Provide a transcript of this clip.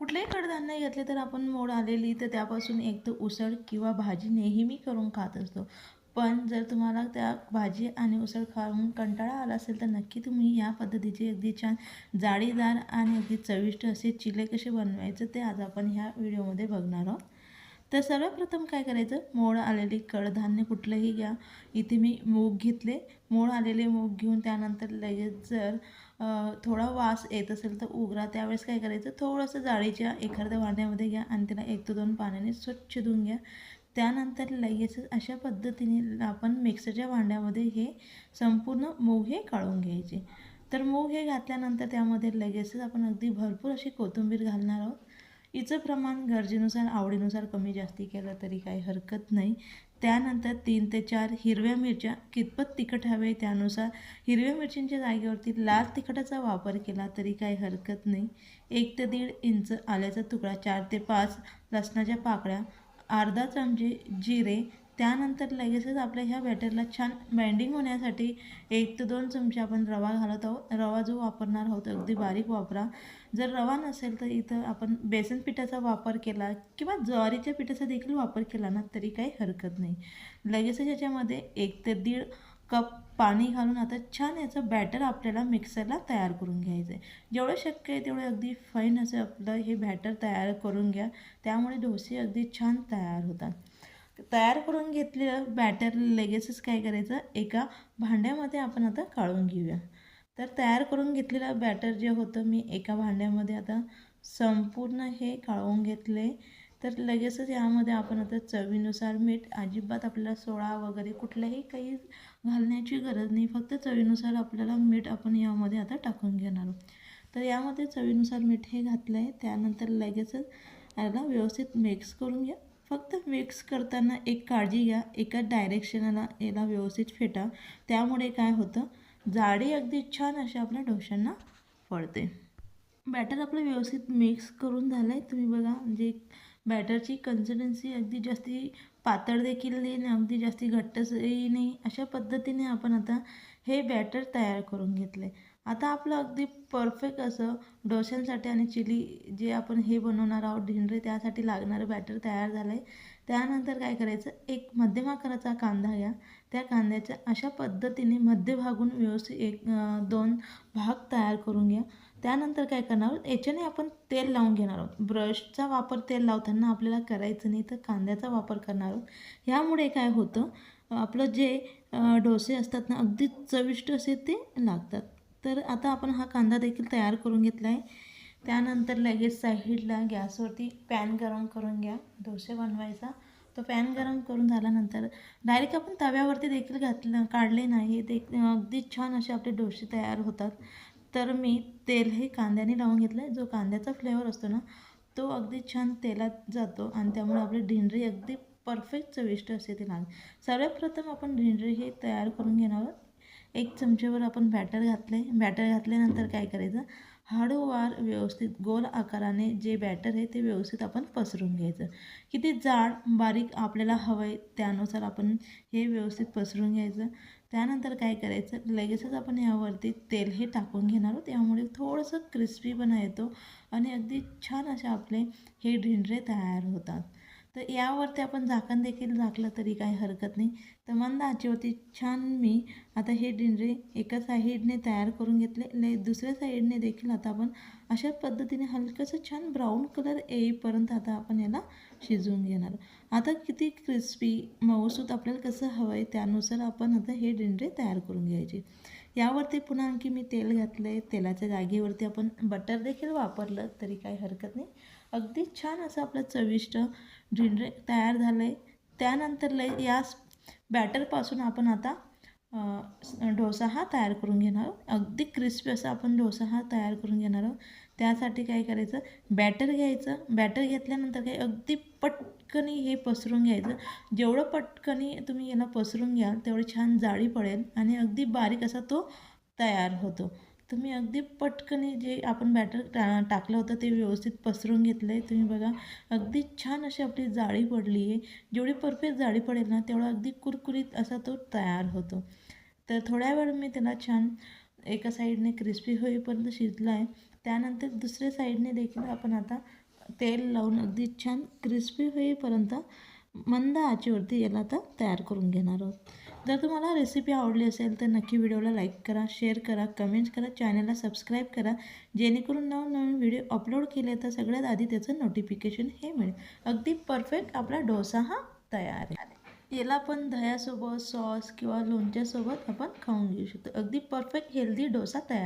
कुठलेही कडधान्य घेतले तर आपण मोड आलेली तर त्यापासून एक तर उसळ किंवा भाजी नेहमी करून खात असतो. पण जर तुम्हाला त्या भाजी आणि उसळ खाऊन कंटाळा आला असेल तर नक्की तुम्ही या पद्धतीचे अगदी छान जाळीदार आणि अगदी चविष्ट असे चिले कसे बनवायचं ते आज आपण ह्या व्हिडिओमध्ये बघणार आहोत. तर सर्वप्रथम काय करायचं? मोड आलेली कडधान्य कुठलंही घ्या. इथे मी मूग घेतले. मोड आलेले मूग घेऊन त्यानंतर लगेच जर थोडा वास येत असेल तर उघडा. त्यावेळेस काय करायचं? थोडंसं जाळीच्या एखाद्या वाण्यामध्ये घ्या आणि त्याला एक ते दोन पाण्याने स्वच्छ धुवून घ्या. त्यानंतर लगेचच अशा पद्धतीने आपण मिक्सरच्या भांड्यामध्ये हे संपूर्ण मूग हे काढून घ्यायचे. तर मूग हे घातल्यानंतर त्यामध्ये लगेचच आपण अगदी भरपूर अशी कोथिंबीर घालणार आहोत. हिचं प्रमाण गरजेनुसार आवडीनुसार कमी जास्ती केलं तरी काही हरकत नाही. त्यानंतर तीन ते चार हिरव्या मिरच्या कितपत तिखट हवे त्यानुसार हिरव्या मिरच्यांच्या जागेवरती लाल तिखटाचा वापर केला तरी काही हरकत नाही. एक ते दीड इंच आल्याचा तुकडा चार ते पाच लसणाच्या पाकळ्या अर्धा चमचे जिरे त्यानंतर लगेचच आपल्या ह्या बॅटरला छान बाइंडिंग होण्यासाठी एक ते दोन चमचे आपण रवा घालत आहोत. रवा जो वापरणार आहोत अगदी बारीक वापरा. जर रवा नसेल तर इथं आपण बेसन पिठाचा वापर केला किंवा ज्वारीच्या पिठाचा देखील वापर केला ना तरी काही हरकत नाही. लगेचच याच्यामध्ये एक ते दीड कप पाणी घालून आता छान याचं बॅटर आपल्याला मिक्सरला तयार करून घ्यायचं आहे जेवढं शक्य आहे तेवढं अगदी फाईन असं आपलं हे बॅटर तयार करून घ्या. त्यामुळे डोसे अगदी छान तयार होतात. तयार करून घेतलेलं बॅटर लगेचच काय करायचं? एका भांड्यामध्ये आपण आता काढून घेऊया. तर तयार करून घेतलेलं बॅटर जे होतं मी एका भांड्यामध्ये आता संपूर्ण हे काढून घेतले. तर लगेचच यामध्ये आपण आता चवीनुसार मीठ अजिबात आपल्याला सोळा वगैरे कुठल्याही काही घालण्याची गरज नाही. फक्त चवीनुसार आपल्याला मीठ आपण यामध्ये आता टाकून घेणार आहोत. तर यामध्ये चवीनुसार मीठ हे घातलं आहे त्यानंतर लगेचच याला व्यवस्थित मिक्स करून घ्या. फक्त मिक्स करताना एक काळजी घ्या एका डायरेक्शनला याला व्यवस्थित फेटा. त्यामुळे काय होतं? जाडी अगदी छान अशा आपल्या डोश्यांना पडते. बॅटर आपलं व्यवस्थित मिक्स करून झालं आहे तुम्ही बघा म्हणजे बॅटरची कन्सिस्टन्सी अगदी जास्ती पातळ देखील नाही आणि अगदी जास्ती घट्टसही नाही. अशा पद्धतीने आपण आता हे बॅटर तयार करून घेतलं आहे आता आपलं अगदी परफेक्ट असं डोश्यांसाठी आणि चिली जे आपण हे बनवणार आहोत ढिंडरे त्यासाठी लागणारं बॅटर तयार झालं आहे त्यानंतर काय करायचं? एक मध्यम आकाराचा कांदा घ्या. त्या कांद्याच्या अशा पद्धतीने मध्यभागून व्यवस्थित एक दोन भाग तयार करून घ्या. त्यानंतर काय करणार आहोत? याच्याने आपण तेल लावून घेणार आहोत. ब्रशचा वापर तेल लावताना आपल्याला करायचं नाही तर कांद्याचा वापर करणार आहोत. यामुळे काय होतं? आपलं जे डोसे असतात ना अगदी चविष्ट असे ते लागतात. तर आता आपण हा कांदा देखील तयार करून घेतला आहे त्यानंतर लगेच साईडला गॅसवरती पॅन गरम करून घ्या. डोसे बनवायचा. तो पॅन गरम करून झाल्यानंतर डायरेक्ट आपण तव्यावरती देखील घातलं काढले नाही. ते अगदी छान असे आपले डोसे तयार होतात. तर मी तेल हे कांद्याने लावून घेतलं आहे जो कांद्याचा फ्लेवर असतो ना तो अगदी छान तेलात जातो आणि त्यामुळे आपली ढिंडरी अगदी परफेक्ट चविष्ट असे ते लाग सर्वप्रथम आपण ढिंडरी हे तयार करून घेणार आहोत. एक चमचेवर आपण बॅटर घातले. बॅटर घातल्यानंतर काय करायचं? हळूवार व्यवस्थित गोल आकाराने जे बॅटर आहे ते व्यवस्थित आपण पसरून घ्यायचं. किती जाड बारीक आपल्याला हवं आहे त्यानुसार आपण हे व्यवस्थित पसरून घ्यायचं. त्यानंतर काय करायचं? लगेचच आपण यावरती तेल हे टाकून घेणार आहोत. त्यामुळे थोडंसं क्रिस्पीपणा येतो आणि अगदी छान असे आपले हे ढिंडरे तयार होतात. तर यावरती आपण झाकण देखील झाकलं तरी काही हरकत नाही. तर मंद आचेवरती छान मी आता हे डिंडरे एका साईडने तयार करून घेतले. दुसऱ्या साईडने देखील आता आपण अशा पद्धतीने हलकंसं छान ब्राऊन कलर येईपर्यंत आता आपण याला शिजवून घेणार. आता किती क्रिस्पी मऊसूत आपल्याला कसं हवं आहे त्यानुसार आपण आता हे डिंडरे तयार करून घ्यायचे. यावरती पुन्हा आणखी मी तेल घातलं आहे तेलाच्या जागेवरती आपण बटर देखील वापरलं तरी काही हरकत नाही. अगदी छान असं आपलं चविष्ट डिंडरे तयार झालं आहे त्यानंतर लय या बॅटरपासून आपण आता डोसा हा तयार करून घेणार आहोत. अगदी क्रिस्पी असा आपण डोसा हा तयार करून घेणार आहोत. त्यासाठी काय करायचं? बॅटर घ्यायचं. बॅटर घेतल्यानंतर काय? अगदी पटकनी हे पसरून घ्यायचं. जेवढं पटकनी तुम्ही याला पसरून घ्याल तेवढी छान जाळी पडेल आणि अगदी बारीक असा तो तयार होतो. तुम्ही अगदी पटकनी जे आपण बॅटर टा टाकलं होतं ते व्यवस्थित पसरून घेतलं आहे तुम्ही बघा अगदी छान अशी आपली जाळी पडली आहे. जेवढी परफेक्ट जाळी पडेल ना तेवढा अगदी कुरकुरीत असा तो तयार होतो. तर थोड्या वेळ मी त्याला छान एका साईडने क्रिस्पी होईपर्यंत शिजला आहे त्यानंतर दुसऱ्या साईडने देखील आपण आता तेल लावून अगदी छान क्रिस्पी होईपर्यंत मंद आचेवरती याला आता तयार करून घेणार आहोत. जर तुम्हाला रेसिपी आवडली असेल तर नक्की व्हिडिओला लाईक करा शेअर करा कमेंट्स करा चॅनलला सबस्क्राईब करा. जेणेकरून नवनवीन व्हिडिओ अपलोड केले तर सगळ्यात आधी त्याचं नोटिफिकेशन हे मिळेल. अगदी परफेक्ट आपला डोसा हा तयार आहे. याला आपण दह्यासोबत सॉस किंवा लोणच्यासोबत आपण खाऊन घेऊ शकतो. अगदी परफेक्ट हेल्दी डोसा तयार